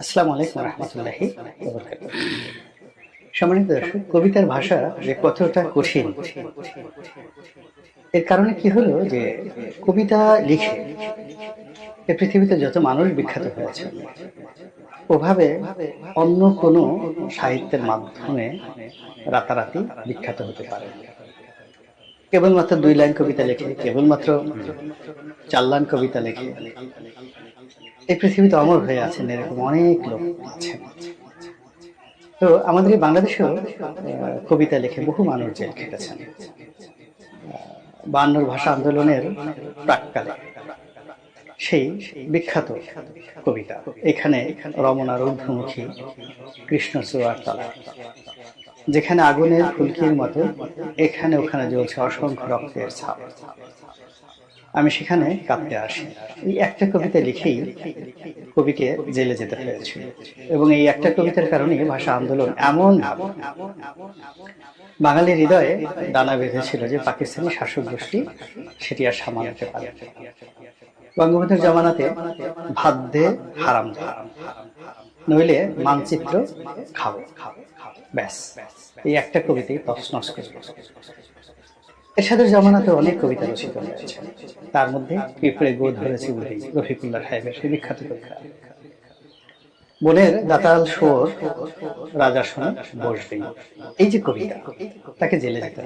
আসসালামু আলাইকুম রহমতুল্লাহি সম্মানিত দর্শক কবিতার ভাষা যে কতটা কঠিন এর কারণে কি হলো যে কবিতা লিখে এ পৃথিবীতে যত মানুষ বিখ্যাত হয়েছে ওভাবে অন্য কোনো সাহিত্যের মাধ্যমে রাতারাতি বিখ্যাত হতে পারে। কেবলমাত্র দুই লাইন কবিতা লেখে কেবলমাত্র চার লাইন কবিতা লেখে এই পৃথিবীতে অমর হয়ে আছেন, এরকম অনেক লোক আছেন। তো আমাদের এই বাংলাদেশেও কবিতা লিখে বহু মানুষ জেল খেটেছেন। বায়ান্নর ভাষা আন্দোলনের প্রাককালে সেই বিখ্যাত কবিতা, এখানে রমনার ঊর্ধ্বমুখী কৃষ্ণ চুয়ার তলা, যেখানে আগুনের ফুলকির মতো এখানে ওখানে জ্বলছে অসংখ্য রক্তের ছাপ। আমি সেখানে কাঁদতে আসি। এই একটা কবিতা লিখেই কবিকে জেলে যেতে হয়েছিল এবং এই একটা কবিতার কারণে ভাষা আন্দোলন এমন বাঙালির হৃদয়ে দানা বেঁধেছিল যে পাকিস্তানি শাসক গোষ্ঠী সেটি আর সামালাতে পারে। বঙ্গবন্ধুর জামানাতে দে হারাম নইলে মানচিত্র খাব ব্যাস, এই একটা কবিতাই তছনছ করে। এরশাদের জামানাতে অনেক কবিতা রচিত হয়েছে। তার মধ্যে পিঁপড়ে গো ধরেছে উড়েই রফিকুল্লাহ সাহেবের সেই বিখ্যাত কবিতা। বনের দাতাল সোর রাজা শোনে বসবেই এই যে কবিতা, তাকে জেলে যেতে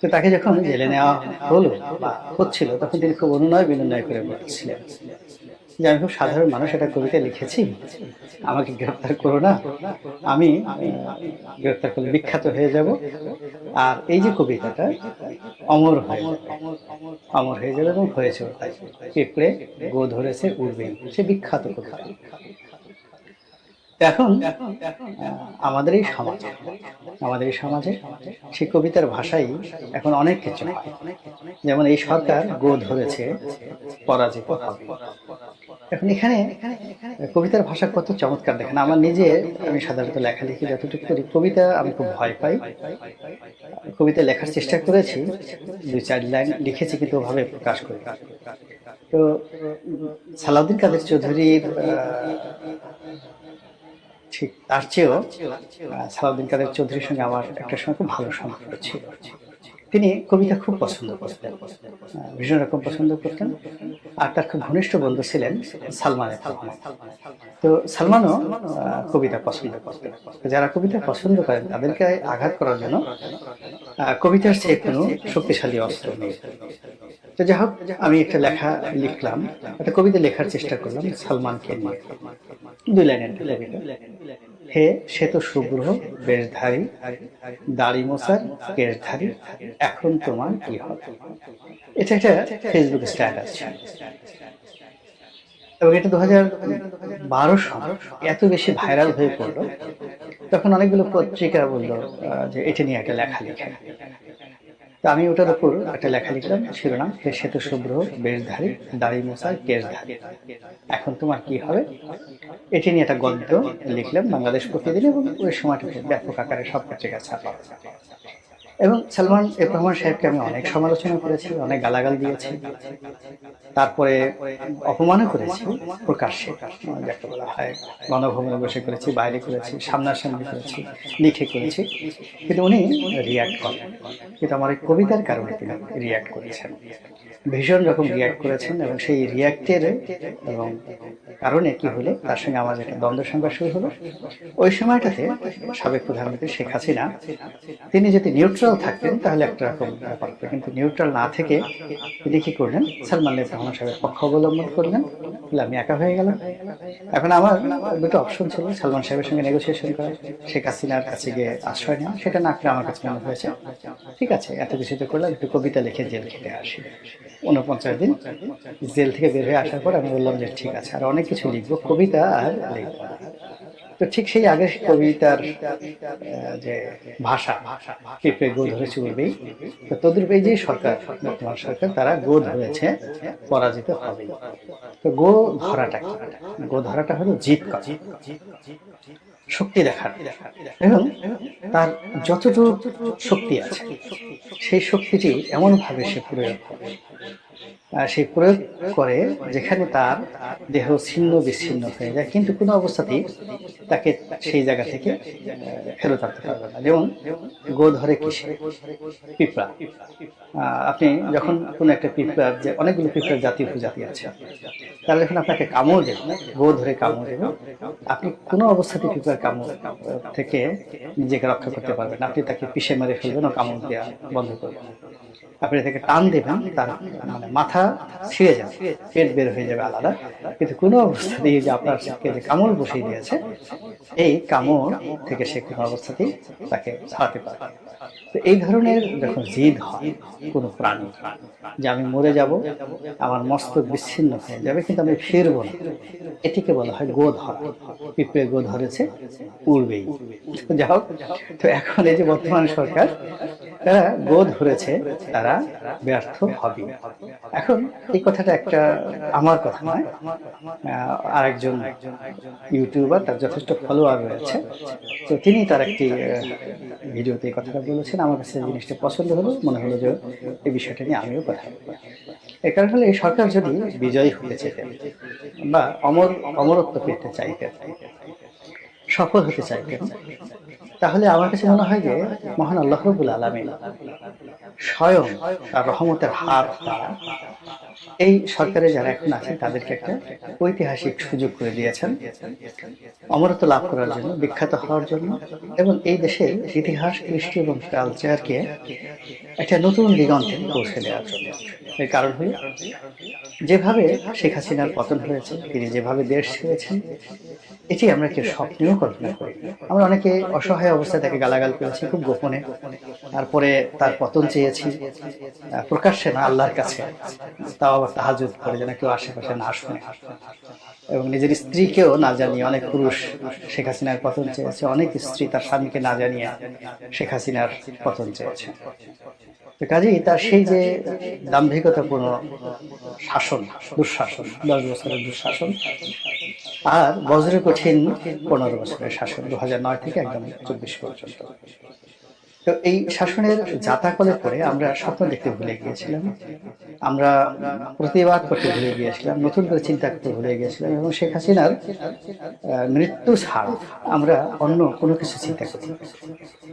তো তাকে যখন জেলে নেওয়া হলো বা হচ্ছিল, তখন তিনি খুব অনুনয় বিনয় করে বলছিলেন যে আমি খুব সাধারণ মানুষ একটা কবিতা লিখেছি। আমাকে গ্রেফতার করো না। আমি আহ, গ্রেফতার করলে বিখ্যাত হয়ে যাব। আর এই যে কবিতাটা অমর হয়ে অমর হয়ে যাবে এবং হয়েছে পিঁপড়ে গো ধরেছে উড়বেই সে বিখ্যাত কবিতা। এখন আমাদের এই সমাজে আমাদের এই সমাজে সেই কবিতার ভাষাই এখন অনেক কিছু যেমন এই সরকার গো ধরেছে পরাজিত এখন এখানে কবিতার ভাষা কত চমৎকার দেখেন। আমার নিজে আমি সাধারণত লেখালেখি যতটুকু করি। কবিতা আমি খুব ভয় পাই। কবিতা লেখার চেষ্টা করেছি। দুই চার লাইন লিখেছি কিন্তু ওভাবে প্রকাশ করি তো সালাউদ্দিন কাদের চৌধুরীর ঠিক তার চেয়েও সালাউদ্দিন কাদের চৌধুরীর সঙ্গে আমার একটা সময় খুব ভালো সম্পর্ক ছিল। তিনি কবিতা খুব পছন্দ করতেন। ভীষণ রকম পছন্দ করতেন। আর তার খুব ঘনিষ্ঠ বন্ধু ছিলেন সালমান তো সালমানও কবিতা পছন্দ করতেন। যারা কবিতা পছন্দ করেন, তাদেরকে আঘাত করার জন্য কবিতার চেয়ে কোনো শক্তিশালী অস্ত্র নেই। তো যাই হোক, আমি একটা লেখা লিখলাম। একটা কবিতা লেখার চেষ্টা করলাম সালমানকে দুই লাইনের। হে সে তো শুভ্র বেশধারী, দাড়ি মোসার কেশধারী, এখন তোমার কি হবে? এটা একটা ফেসবুক স্ট্যাটাস এবং এটা দু হাজার বারো সাল এত বেশি ভাইরাল হয়ে পড়ল, তখন অনেকগুলো পত্রিকা বলল যে এটা নিয়ে একটা লেখা লিখে। তো আমি ওটার উপর একটা লেখা লিখলাম, শিরোনাম, হে শ্বেত শুভ্র, বেশধারী, দাড়ি মশা কেশধারী। এখন তোমার কি হবে? এটি নিয়ে একটা গদ্য লিখলাম বাংলাদেশ প্রতিদিন এবং ওই সময়টাতে ব্যাপক আকারে সব পত্রিকা ছাপা। এবং সালমান রহমান সাহেবকে আমি অনেক সমালোচনা করেছি, অনেক গালাগাল দিয়েছি। তারপরে অপমানও করেছি প্রকাশ্যে। যাকে বলা হয়, গণভবনে বসে করেছি, বাইরে করেছি, সামনাসামনি করেছি, লিখে করেছি। কিন্তু উনি রিয়াক্ট করেন। কিন্তু আমার এই কবিতার কারণে তিনি রিয়াক্ট করেছেন। ভীষণ রকম রিয়াক্ট করেছেন এবং সেই রিয়াক্টের এবং কারণে কি হলো, তার সঙ্গে আমার একটা দ্বন্দ্ব সংঘর্ষ শুরু হলো। ওই সময়টাতে সাবেক প্রধানমন্ত্রী শেখ হাসিনা, তিনি যদি নিউট্রাল থাকতেন, তাহলে একটা রকম ব্যাপার কিন্তু নিউট্রাল না থেকে তিনি কি করলেন? সালমান রহমান সাহেবের পক্ষ অবলম্বন করলেন। বলে আমি একা হয়ে গেলাম। এখন আমার দুটো অপশন ছিল, সালমান সাহেবের সঙ্গে নেগোসিয়েশন করা। শেখ হাসিনার কাছে গিয়ে আশ্রয় নেওয়া, সেটা না করে আমার কাছে মনে হয়েছে। ঠিক আছে, এত কিছু তো করলাম, একটু কবিতা লিখে জেল খেতে আসি। উনপঞ্চাশ দিন জেল থেকে বের হয়ে আসার পর আমি বললাম যে ঠিক আছে, আর অনেক কিছু লিখব, কবিতা আর লিখব। তো ঠিক সেই আগে কবিতার যে ভাষা পিঁপড়ে গো ধরেছে উঠবেই তো তোদের এই যে সরকার, বর্তমান সরকার, তারা গো ধরেছে, পরাজিত হবেই তো গো ধরাটা গো ধরাটা হলো জিত শক্তি দেখার এবং তার যতটুকু শক্তি আছে, সেই শক্তিটি এমন ভাবে সে প্রয়োগ সেই প্রয়োগ করে যেখানে তার দেহ ছিন্ন বিচ্ছিন্ন হয়ে যায়। কিন্তু কোনো অবস্থাতেই তাকে সেই জায়গা থেকে ফেরত আনতে পারবে না। যেমন গো ধরে কিসে? পিঁপড়া। আপনি যখন কোনো একটা পিঁপড়ার যে অনেকগুলো পিঁপড়ার জাতি উপজাতি আছে তারা যখন আপনাকে কামড় দেবে, গো ধরে কামড় দেবে, আপনি কোনো অবস্থাতে পিঁপড়ার কামড় থেকে নিজেকে রক্ষা করতে পারবেন। আপনি তাকে পিষে মেরে ফেলবেন ও কামড় দেওয়া বন্ধ করবেন। আপনি এটাকে টান দেবেন, তার মানে মাথা ছিঁড়ে যাবে, পেট বের হয়ে যাবে আলাদা। কিন্তু কোনো অবস্থাতেই যে আপনার যে কামড় বসিয়ে দিয়েছে, এই কামড় থেকে সে কোনো অবস্থাতেই তাকে ছাড়াতে পারে তো এই ধরনের যখন জিদ হয় কোনো প্রাণী, যে আমি মরে যাব, আমার মস্তক বিচ্ছিন্ন হয়ে যাবে, কিন্তু আমি ফিরবো না, এটিকে বলা হয় গো পিঁপড়ে গো ধরেছে উড়বেই। যা হোক, তো এখন এই যে বর্তমান সরকার, তারা গো ধরেছে, তারা ব্যর্থ হবে। এখন এই কথাটা একটা আমার কথা নয়। আরেকজন ইউটিউবার, তার যথেষ্ট ফলোয়ার রয়েছে। তো তিনি তার একটি ভিডিওতে এই কথাটা বলেছেন, আমার কাছে জিনিসটা পছন্দ হলো, মনে হলো যে এই বিষয়টা নিয়ে আমিও কথা বলব। এর কারণ হলো, এই সরকার যদি বিজয়ী হতে চাইতেন বা অমর, অমরত্ব পেতে চাইতেন সফল হতে চাইতেন তাহলে আমার কাছে মনে হয় যে মহান আল্লাহ রবুল আলমিন স্বয়ং তার রহমতের হাত, এই সরকারে যারা এখন আছেন তাদেরকে একটা ঐতিহাসিক সুযোগ করে দিয়েছেন, অমরত্ব লাভ করার জন্য, বিখ্যাত হওয়ার জন্য এবং এই দেশের ইতিহাস, কৃষ্টি এবং কালচারকে একটা নতুন দিগন্তে পৌঁছে দেওয়ার জন্য। এর কারণ হল, যেভাবে শেখ হাসিনার পতন হয়েছে, তিনি যেভাবে দেশ ছেড়েছেন, এটি আমরা কেউ স্বপ্নেও কল্পনা করি। আমরা অনেকে অসহায় অবস্থায় তাকে গালাগাল করেছি, খুব গোপনে। তারপরে তার পতন চেয়েছি। প্রকাশ্যে না, আল্লাহর কাছে। তাও আবার তাহাজুদ করে যেন কেউ আশেপাশে না শুনে এবং নিজের স্ত্রীকেও না জানিয়ে অনেক পুরুষ শেখ হাসিনার পতন চেয়েছে। অনেক স্ত্রী তার স্বামীকে না জানিয়ে শেখ হাসিনার পতন চেয়েছে। তো কাজেই তার সেই যে দাম্ভিকতাপূর্ণ শাসন, দুঃশাসন, দশ বছরের দুঃশাসন আর বজরে কঠিন পনেরো বছরের শাসন দু হাজার নয় থেকে একদম চব্বিশ পর্যন্ত। তো এই শাসনের যাতাকলের পরে আমরা স্বপ্ন দেখতে ভুলে গিয়েছিলাম। আমরা প্রতিবাদ করতে ভুলে গিয়েছিলাম, নতুন করে চিন্তা করতে ভুলে গিয়েছিলাম এবং শেখ হাসিনার মৃত্যু ছাড় আমরা অন্য কোনো কিছু চিন্তা করি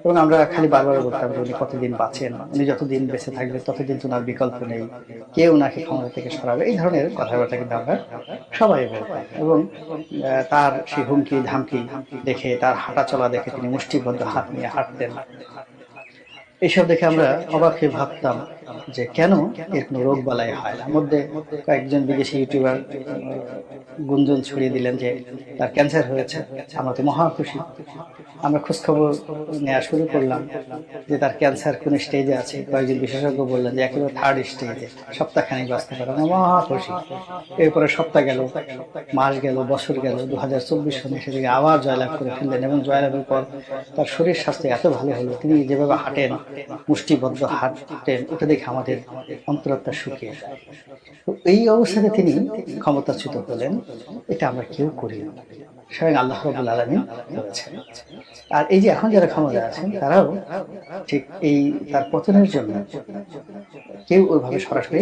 এবং আমরা খালি বারবার বলতাম যে উনি কতদিন বাঁচেন, উনি যতদিন বেঁচে থাকবে ততদিন তো ওনার বিকল্প নেই, কেউ ওনাকে ক্ষমতা থেকে সরাবে। এই ধরনের কথাবার্তা কিন্তু আমরা সবাই বলতাম এবং তার সেই হুমকি, ধামকি দেখে, তার হাঁটা চলা দেখে তিনি মুষ্টিবদ্ধ হাত নিয়ে হাঁটতেন। এইসব দেখে আমরা অবাক হয়ে ভাবতাম। যে কেন এর কোনো রোগ বালাই হয় মধ্যে কয়েকজন বিদেশি ইউটিউবার গুঞ্জন ছড়িয়ে দিলেন যে তার ক্যান্সার হয়েছে, আমরা তো মহা খুশি। আমরা খোঁজখবর নেওয়া শুরু করলাম যে তার ক্যান্সার কোন স্টেজে আছে। কয়েকজন বিশেষজ্ঞ বললেন যে একেবারে থার্ড স্টেজে সপ্তাহখানেক বাঁচতে পারে আমরা মহা খুশি। এরপরে সপ্তাহ গেল, মাস গেল, বছর গেল দু হাজার চব্বিশ সনে সেদিকে আবার জয়লাভ করে ফেললেন এবং জয়লাভের পর তার শরীর স্বাস্থ্য এত ভালো হলো, তিনি যেভাবে হাঁটেন, মুষ্টিবদ্ধ হাঁটেন, ওটা দেখে আমাদের অন্তরাত্মা সুখে এই অবস্থাতে তিনি ক্ষমতাচ্যুত হলেন। এটা আমরা কেউ করি না। স্বয়ং আল্লাহ রবুল আলমী করেছেন। আর এই যে এখন যারা ক্ষমতা আছেন, তারাও ঠিক এই তার পতনের জন্য কেউ ওইভাবে সরাসরি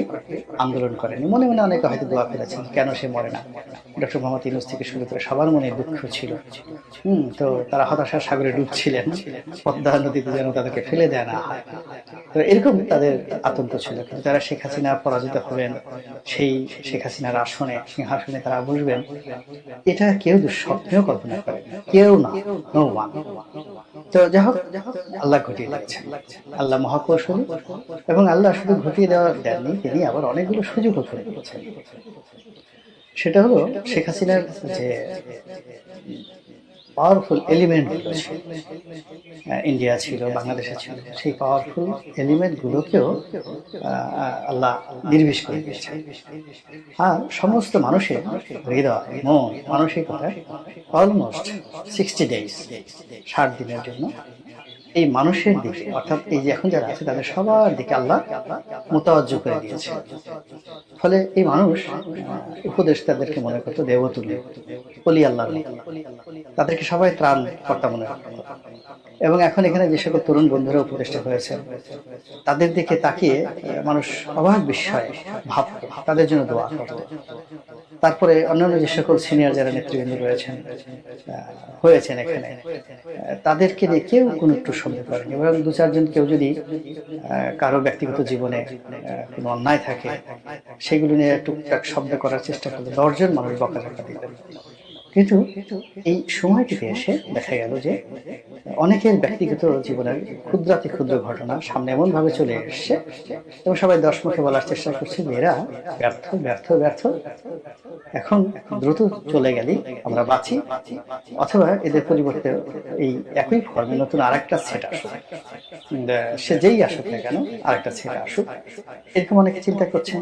আন্দোলন করেনি। মনে মনে অনেকে হয়তো দোয়া ফেলেছেন কেন সে মরে না? ডক্টর মোহাম্মদ ইউনুস থেকে শুরু করে সবার মনে দুঃখ ছিল। হুম, তো তারা হতাশার সাগরে ডুবছিলেন। পদ্মা নদীতে যেন তাদেরকে ফেলে দেয় না হয়। এরকম তাদের আতঙ্ক ছিল কিন্তু তারা শেখ হাসিনা পরাজিত হবেন, সেই শেখ হাসিনার আসনে, সিংহাসনে তারা বসবেন, এটা কেউ দুঃস্বপ্নেও কল্পনা করে কেউ না নো ওয়ান তো যাই হোক, আল্লাহ ঘটিয়ে দিচ্ছেন আল্লাহ মহাকৌশলী এবং আল্লাহ শুধু ঘটিয়ে দেওয়া দেননি, তিনি আবার অনেকগুলো সুযোগও করে দিয়েছেন। সেটা হলো শেখ হাসিনার যে পাওয়ারফুল এলিমেন্ট ছিল ইন্ডিয়া ছিল বাংলাদেশে ছিল, সেই পাওয়ারফুল এলিমেন্টগুলোকেও আল্লাহ নির্বিষ করে দিয়েছে আর সমস্ত মানুষের হৃদয়, মন মানসিকতা অলমোস্ট সিক্সটি ডেজ ষাট দিনের জন্য এই মানুষের দিকে, অর্থাৎ এই যে এখন যারা আছে, তাদের সবার দিকে আল্লাহ মোতাবজ্জ করে দিয়েছে। ফলে এই মানুষ উপদেশ তাদেরকে মনে করতো দেবতুল্য বলি আল্লাহ তাদেরকে সবাই ত্রাণ কর্তা মনে করতো। এবং এখন এখানে যে সকল তরুণ বন্ধুরা উপদেষ্টা হয়েছে, তাদের দিকে তাকিয়ে মানুষ অবাক বিস্ময়ে ভাবত তাদের জন্য দোয়া তারপরে অন্যান্য যে সকল সিনিয়র যারা নেতৃবৃন্দ রয়েছেন হয়েছেন এখানে তাদেরকে নিয়ে কেউ কোনো একটু শব্দ করেনি এবং দু চারজন কেউ যদি কারও ব্যক্তিগত জীবনে কোনো অন্যায় থাকে, সেগুলো নিয়ে টুকটাক শব্দ করার চেষ্টা করলে দশজন মানুষ বকাঝকা দিলেন কিন্তু এই সময়টিতে এসে দেখা গেল যে অনেকের ব্যক্তিগত জীবনের ক্ষুদ্রাতি ক্ষুদ্র ঘটনা সামনে এমন ভাবে চলে এসছে এবং সবাই দশ মুখে বলার চেষ্টা করছে যে এরা ব্যর্থ ব্যর্থ ব্যর্থ। এখন দ্রুত চলে গেলেই আমরা বাঁচি। অথবা এদের পরিবর্তে এই একই ফর্মে নতুন আরেকটা সেট আসুক। সে যেই আসুক না কেন, আরেকটা সেট আসুক। এরকম অনেকে চিন্তা করছেন।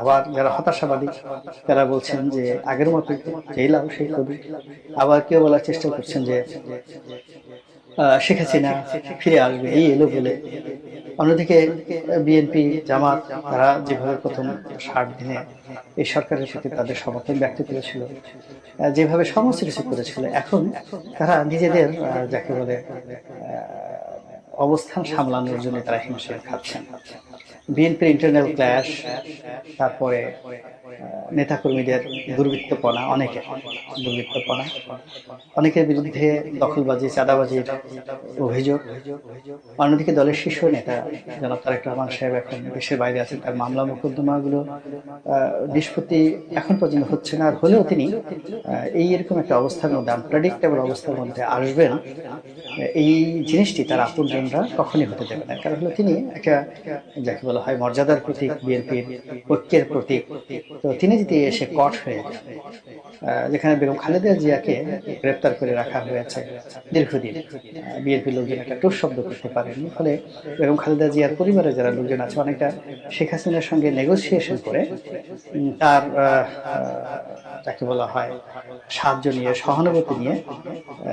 আবার যারা হতাশাবাদী, তারা বলছেন যে আগের মতো যেই লাভ সেই কবি। আবার কেউ বলার চেষ্টা করছেন যে আহ, শেখ হাসিনা ফিরে আসবে এই এলো বলে। অন্যদিকে বিএনপি জামাত তারা যেভাবে প্রথম ষাট দিনে এই সরকারের সাথে তাদের সমর্থন ব্যক্ত করেছিল যেভাবে সমস্ত কিছু করেছিল এখন তারা নিজেদের যাকে বলে অবস্থান সামলানোর জন্য তারা হিমশিম খাচ্ছেন। বিএনপির ইন্টারনাল ক্ল্যাশ তারপরে নেতাকর্মীদের দুর্বৃত্তপনা, অনেকের দুর্বৃত্তপনা। অনেকের বিরুদ্ধে দখলবাজি, চাঁদাবাজির অভিযোগ। অন্যদিকে দলের শীর্ষ নেতা জনাব তারেক রহমান সাহেব এখন দেশের বাইরে আছেন, তার মামলা, মোকদ্দমাগুলো নিষ্পত্তি এখন পর্যন্ত হচ্ছে না, আর হলেও তিনি এই এরকম একটা অবস্থার মধ্যে আনপ্রেডিক্টেবল অবস্থার মধ্যে আসবেন এই জিনিসটি তার আপনজনরা কখনই হতে দেবে না। কারণ হলো তিনি একটা, যাকে বলা হয় মর্যাদার প্রতীক, বিএনপির ঐক্যের প্রতীক। তো তিনি যদি এসে কট হয়ে যেখানে বেগম খালেদা জিয়াকে গ্রেপ্তার করে রাখা হয়েছে দীর্ঘদিন। বিএনপি লোকজন একটা টুস শব্দ করতে পারেনি ফলে বেগম খালেদা জিয়ার পরিবারের যারা লোকজন আছে, অনেকটা শেখ হাসিনার সঙ্গে নেগোসিয়েশন করে তার যাকে বলা হয় সাহায্য নিয়ে, সহানুভূতি নিয়ে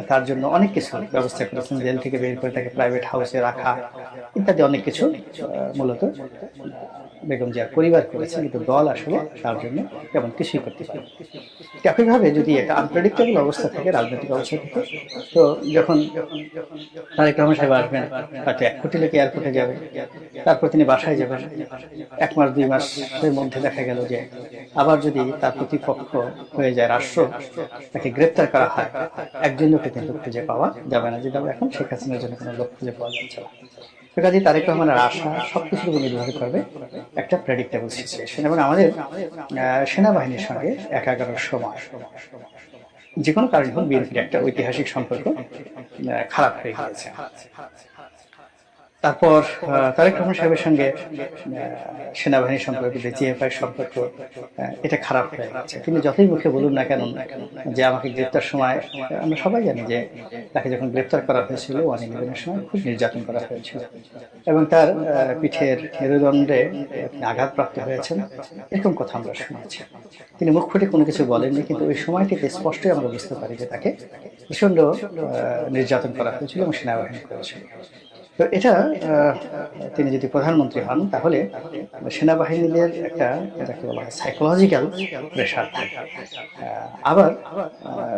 তার জন্য অনেক কিছু ব্যবস্থা করেছেন। জেল থেকে বের করে তাকে প্রাইভেট হাউসে রাখা ইত্যাদি অনেক কিছু মূলত বেগম জিয়ার পরিবার করেছে কিন্তু দল আসলে তার জন্য তেমন কিছুই করতে পারে একইভাবে যদি একটা আনপ্রেডিক্টেবল অবস্থা থাকে রাজনৈতিক অবস্থা থেকে তো যখন তারেক রহমান সাহেব আসবেন হয়তো এক কোটি লোক এয়ারপোর্টে যাবে তারপর তিনি বাসায় যাবেন এক মাস দুই মাসের মধ্যে দেখা গেল যে আবার যদি তার প্রতিপক্ষ হয়ে যায় রাষ্ট্র তাকে গ্রেপ্তার করা হয় একজন লোককে কিন্তু খুঁজে পাওয়া যাবে না যেটা এখন শেখ হাসিনার জন্য কোনো লোক খুঁজে পাওয়া যাচ্ছে না। কাজে তারেক রহমানের আশা সবকিছুর উপর নির্ভর করবে একটা প্রেডিক্টেবল সিচুয়েশন এবং আমাদের সেনাবাহিনীর সঙ্গে এক একাগারের সময়। যে কোনো কারণে হোক বিএনপির একটা ঐতিহাসিক সম্পর্ক খারাপ হয়ে গিয়েছে। তারপর তারেক রহমান সাহেবের সঙ্গে সেনাবাহিনীর সম্পর্ক জিএফআই সম্পর্ক এটা খারাপ হয়ে গেছে তিনি যতই মুখে বলুন না কেন যে আমাকে গ্রেপ্তার সময় আমরা সবাই জানি যে তাকে যখন গ্রেপ্তার করা হয়েছিল ওয়ান ইলেভেনের সময় খুব নির্যাতন করা হয়েছিল। এবং তার পিঠের মেরুদণ্ডে আঘাতপ্রাপ্ত হয়েছেন। এরকম কথা আমরা শুনেছি। তিনি মুখ ফুটে কোনো কিছু বলেননি কিন্তু ওই সময়টিতে স্পষ্টই আমরা বুঝতে পারি যে তাকে প্রচণ্ড আহ, নির্যাতন করা হয়েছিল এবং সেনাবাহিনী করেছিল। তো এটা তিনি যদি প্রধানমন্ত্রী হন, তাহলে সেনাবাহিনীদের একটা যাকে বলা হয় সাইকোলজিক্যাল প্রেশার থাকে। আবার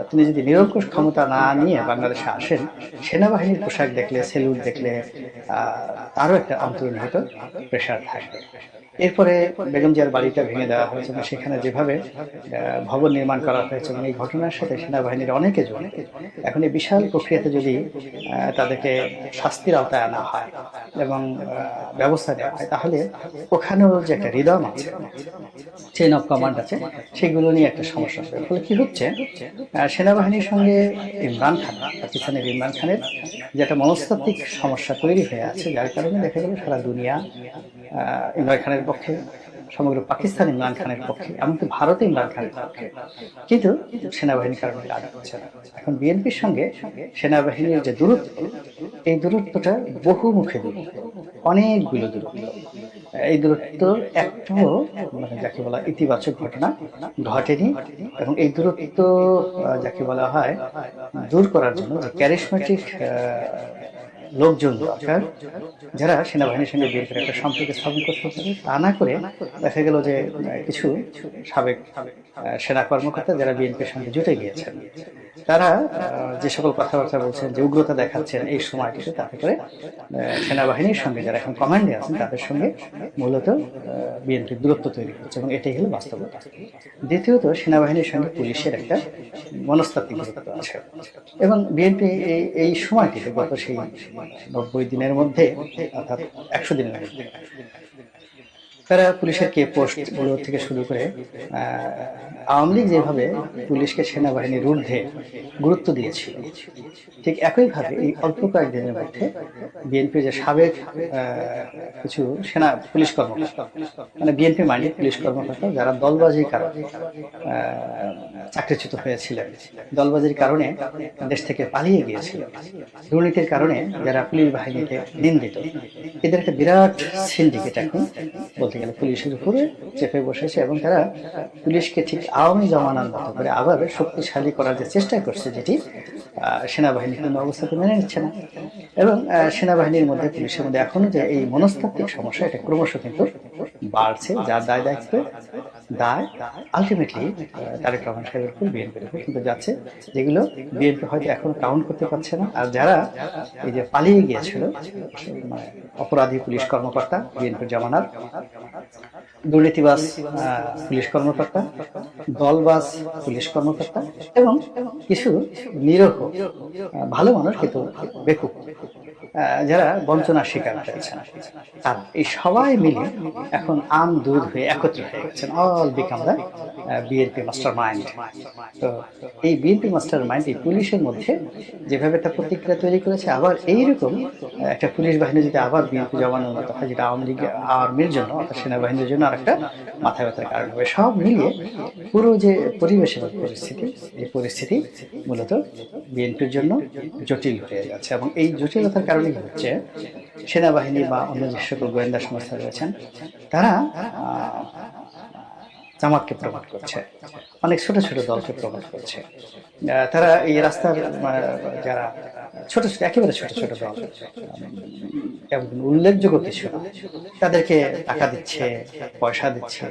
তিনি যদি নিরঙ্কুশ ক্ষমতা না নিয়ে বাংলাদেশে আসেন, সেনাবাহিনীর পোশাক দেখলে, সেলুট দেখলে তারও একটা অন্তর্নিহিত প্রেশার থাকবে এরপরে বেগম জিয়ার বাড়িটা ভেঙে দেওয়া হয়েছে এবং সেখানে যেভাবে ভবন নির্মাণ করা হয়েছে এবং এই ঘটনার সাথে সেনাবাহিনীর অনেকে জড়িত এখন এই বিশাল প্রক্রিয়াতে যদি তাদেরকে শাস্তির আওতায় আনা হয় এবং ব্যবস্থা নেওয়া হয় তাহলে ওখানেও যে একটা হৃদয় আছে চেন অফ কমান্ড আছে সেগুলো নিয়ে একটা সমস্যা হবে ফলে কি হচ্ছে সেনাবাহিনীর সঙ্গে ইমরান খান পাকিস্তানের ইমরান খানের যে একটা মনস্তাত্ত্বিক সমস্যা তৈরি হয়ে আছে যার কারণে দেখা গেল সারা দুনিয়া ইমরান খানের পক্ষে, সমগ্র পাকিস্তান ইমরান খানের পক্ষে, এমনকি ভারত ইমরান খানের পক্ষে। কিন্তু সেনাবাহিনীর কারণে কাজ হচ্ছে না। এখন বিএনপির সঙ্গে সেনাবাহিনীর যে দূরত্ব, এই দূরত্বটা বহুমুখী দূরত্ব অনেকগুলো দূরত্ব। এই দূরত্ব একটাও মানে যাকে বলা ইতিবাচক ঘটনা, ঘটেনি। এবং এই দূরত্ব যাকে বলা হয় দূর করার জন্য ক্যারিসমেটিক লোকজন দরকার, যারা সেনাবাহিনীর সঙ্গে বিএনপির একটা সম্পর্ক স্থাপন করতে পারে তা না করে দেখা গেল যে কিছু সাবেক সেনা কর্মকর্তা যারা বিএনপির সঙ্গে জুটে গিয়েছেন, তারা যে সকল কথাবার্তা বলছেন, যে উগ্রতা দেখাচ্ছেন এই সময়টিতে, তাতে করে সেনাবাহিনীর সঙ্গে যারা এখন কমান্ডে আছেন, তাদের সঙ্গে মূলত বিএনপির দূরত্ব তৈরি হচ্ছে এবং এটাই হলো বাস্তবতা। দ্বিতীয়ত, সেনাবাহিনীর সঙ্গে পুলিশের একটা মনস্তাত্ত্বিক আছে। এবং বিএনপি এই এই সময়টিতে গত সেই নব্বই দিনের মধ্যে অর্থাৎ একশো দিনের মধ্যে। তারা পুলিশের কে পোস্টগুলো থেকে শুরু করে আওয়ামী লীগ যেভাবে পুলিশকে সেনাবাহিনীর ঊর্ধ্বে গুরুত্ব দিয়েছিল, ঠিক একইভাবে এই অল্প কয়েকদিনের মধ্যে বিএনপির যে সাবেক কিছু সেনা পুলিশ কর্মকর্তা মানে বিএনপি মাইন্ডেড পুলিশ কর্মকর্তা যারা দলবাজির কারণে চাকরিচ্যুত হয়েছিলেন, দলবাজির কারণে দেশ থেকে পালিয়ে গিয়েছিলেন দুর্নীতির কারণে যারা পুলিশ বাহিনীকে দিন দিত এদের একটা বিরাট সিন্ডিকেট এখন বলতে গেলে পুলিশের উপরে চেপে বসেছে এবং তারা পুলিশকে ঠিক আওয়ামী জমানার মতো করে আবার শক্তিশালী করার যে চেষ্টা করছে, যেটি সেনাবাহিনী কোনো অবস্থাতে মেনে নিচ্ছে না। এবং সেনাবাহিনীর মধ্যে, পুলিশের মধ্যে এখনও যে এই মনস্তাত্ত্বিক সমস্যা, এটা ক্রমশ কিন্তু বাড়ছে, যার দায় দায়িত্ব দায় আলটিমেটলি তারেক রহমান সাহেবের উপর বিএনপির উপর কিন্তু যাচ্ছে যেগুলো বিএনপি হয়তো এখন কাউন্ট করতে পারছে না। আর যারা এই যে পালিয়ে গিয়েছিল মানে অপরাধী পুলিশ কর্মকর্তা বিএনপির জামানার দুর্নীতিবাজ আহ, পুলিশ কর্মকর্তা দলবাজ পুলিশ কর্মকর্তা এবং কিছু নিরহ ভালো মানুষ কিন্তু বেকুব যারা বঞ্চনার শিকার হয়েছেন। তারা এই সবাই মিলে এখন আম দুধ হয়ে একত্র হয়ে গেছেন। All become the BNP master mind তো এই বিএনপি মাস্টার মাইন্ড এই পুলিশের মধ্যে যেভাবে একটা প্রতিক্রিয়া তৈরি করেছে, আবার এইরকম একটা পুলিশ বাহিনী যদি আবার বিএনপি জমানোর মতো হয়, যেটা আওয়ামী লীগ আর্মির জন্য অর্থাৎ সেনাবাহিনীর জন্য আরেকটা মাথা ব্যথার কারণ হবে। সব মিলিয়ে পুরো যে পরিবেশের পরিস্থিতি, এই পরিস্থিতি মূলত বিএনপির জন্য জটিল হয়ে যাচ্ছে এবং এই জটিলতার কারণে কি হচ্ছে সেনাবাহিনী বা অন্য যে সকল গোয়েন্দা সংস্থা রয়েছেন, তারা জামাতকে প্রমোট করছে। অনেক ছোট ছোট দলকে প্রমোট করছে। তারা এই রাস্তার যারা ছোট ছোট, একেবারে ছোট ছোট দল এবং উল্লেখযোগ্য কিছু, তাদেরকে টাকা দিচ্ছে, পয়সা দিচ্ছে,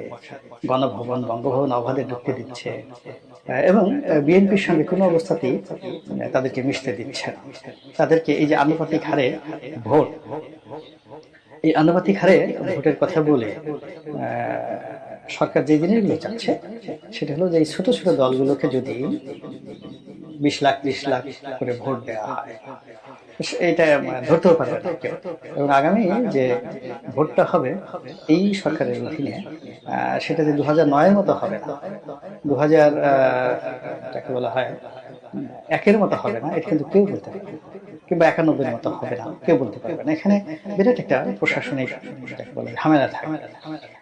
গণভবন, বঙ্গভবন অবাধে ঢুকতে দিচ্ছে এবং বিএনপির সঙ্গে কোনো অবস্থাতেই তাদেরকে মিশতে দিচ্ছে না। তাদেরকে এই যে আনুপাতিক হারে ভোট, এই আনুপাতিক হারে ভোটের কথা বলে সরকার যে জিনিসগুলো চাচ্ছে, সেটা হলো যে এই ছোট ছোট দলগুলোকে যদি বিশ লাখ, ত্রিশ লাখ করে ভোট দেওয়া হয়, এটা মানে ধরতেও পারবে না এবং আগামী যে ভোটটা হবে, এই সরকারের অধীনে সেটা যে দু হাজার নয়ের মতো হবে দু হাজার যাকে বলা হয়, একের মতো হবে না, এটা কিন্তু কেউ বলতে পারবে কিংবা একানব্বইয়ের মতো হবে না, কেউ বলতে পারবে না। এখানে বিরাট একটা প্রশাসনিক বলে ঝামেলা থাকে।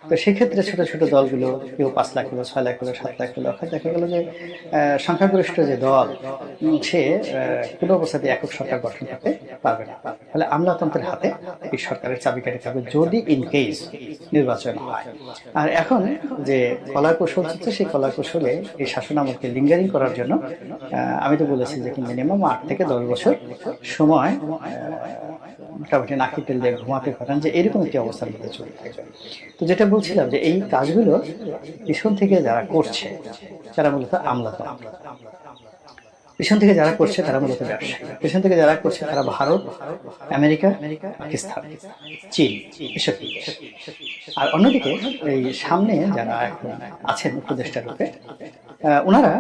তো সেক্ষেত্রে ছোট ছোট দলগুলো, কেউ পাঁচ লাখ হলো ছয় লাখ হলো সাত লাখ হলো অর্থাৎ দেখা গেল যে সংখ্যাগরিষ্ঠ যে দল, সে কোনো অবস্থাতে একক সরকার গঠন করতে পারবে না। ফলে আমলাতন্ত্রের হাতে এই সরকারের চাবিকাঠি থাকবে যদি ইন কেস নির্বাচন হয়। আর এখন যে কলা কৌশল হচ্ছে, সেই কলা কৌশলে এই শাসন আমলকে লিঙ্গারিং করার জন্য আমি তো বলেছি যে মিনিমাম আট থেকে দশ বছর সময় মোটামুটি নাকি তেল দিয়ে ঘুমাতে পারেন যে এরকম একটি অবস্থার মধ্যে চলে তো যেটা বলছিলাম যে এই কাজগুলো পিছন থেকে যারা করছে তারা মূলত আমলাতন্ত্র পিছন থেকে যারা করছে তারা মূলত ব্যবসায়ী। পিছন থেকে যারা করছে তারা ভারত আমেরিকা পাকিস্তান চীন এসব আর অন্যদিকে এই সামনে যারা এখন আছেন উপদেষ্টা রূপে ওনারা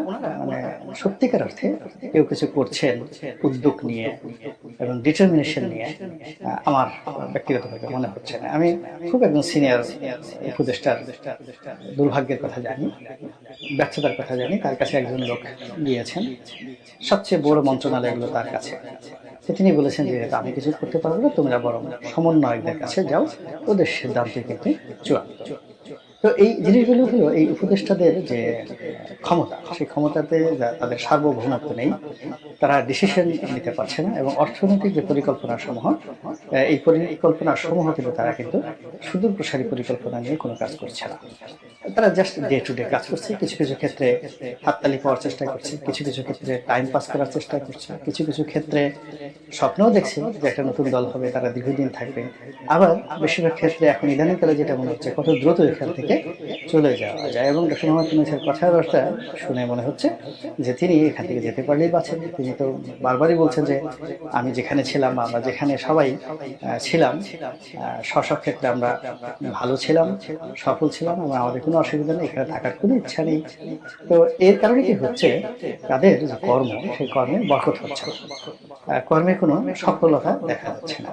মানে সত্যিকার অর্থে কেউ কিছু করছেন উদ্যোগ নিয়ে এবং ডিটারমিনেশন নিয়ে আমার ব্যক্তিগতভাবে মনে হচ্ছে না। আমি খুব একজন সিনিয়র উপদেষ্টার দুর্ভাগ্যের কথা জানি ব্যর্থতার কথা জানি। তার কাছে একজন লোক গিয়েছেন। সবচেয়ে বড় মন্ত্রণালয় মন্ত্রণালয়গুলো তার কাছে। তিনি বলেছেন যে আমি কিছু করতে পারব না, তোমরা বরং সমন্বয়কদের কাছে যাও, ওদের সিদ্ধান্তই কিন্তু চূড়ান্ত তো এই জিনিসগুলো হলো এই উপদেষ্টাদের যে ক্ষমতা, সেই ক্ষমতাতে তাদের সার্বভৌমত্ব নেই, তারা ডিসিশন নিতে পারছে না এবং অর্থনৈতিক যে পরিকল্পনা সমূহ এই পরিকল্পনা সমূহ কিন্তু তারা কিন্তু সুদূর প্রসারী পরিকল্পনা নিয়ে কোনো কাজ করছে না। তারা জাস্ট ডে টু ডে কাজ করছে, কিছু কিছু ক্ষেত্রে হাততালি পাওয়ার চেষ্টা করছে, কিছু কিছু ক্ষেত্রে টাইম পাস করার চেষ্টা করছে, কিছু কিছু ক্ষেত্রে স্বপ্নও দেখছে যে একটা নতুন দল হবে, তারা দীর্ঘদিন থাকবে। আবার বেশিরভাগ ক্ষেত্রে এখন ইদানিংকালে যেটা মনে হচ্ছে, কত দ্রুত এখান থেকে চলে যাওয়া যায় এবং ডক্টর মোহাম্মদ ইউনুসের কথাবার্তা শুনে মনে হচ্ছে যে তিনি এখান থেকে যেতে পারলেই বাঁচেন। তিনি তো বারবারই বলছেন যে আমি যেখানে ছিলাম, আমরা যেখানে সবাই ছিলাম স্ব ক্ষেত্রে আমরা ভালো ছিলাম, সফল ছিলাম এবং আমাদের কোনো অসুবিধা নেই, এখানে থাকার কোনো ইচ্ছা নেই। তো এর কারণে কি হচ্ছে, তাদের যে কর্ম, সেই কর্মে বরকত হচ্ছে কর্মে কোনো সফলতা দেখা যাচ্ছে না।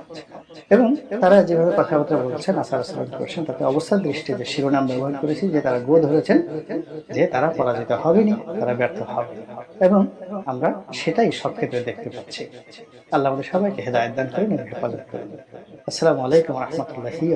এবং তারা যেভাবে কথাবার্তা বলছেন, আচার আচরণ করছেন, তাতে অবস্থার দৃষ্টিতে শিরোনাম ব্যবহার করেছি, যে তারা গো ধরেছেন, যে তারা পরাজিত হবেনি, তারা ব্যর্থ হবে। এবং আমরা সেটাই সব ক্ষেত্রে দেখতে পাচ্ছি। আল্লাহ আমাদের সবাইকে হেদায়ত দান করেন এবং হেফাজত করেন। আসসালামু আলাইকুম রহমতুল্লাহি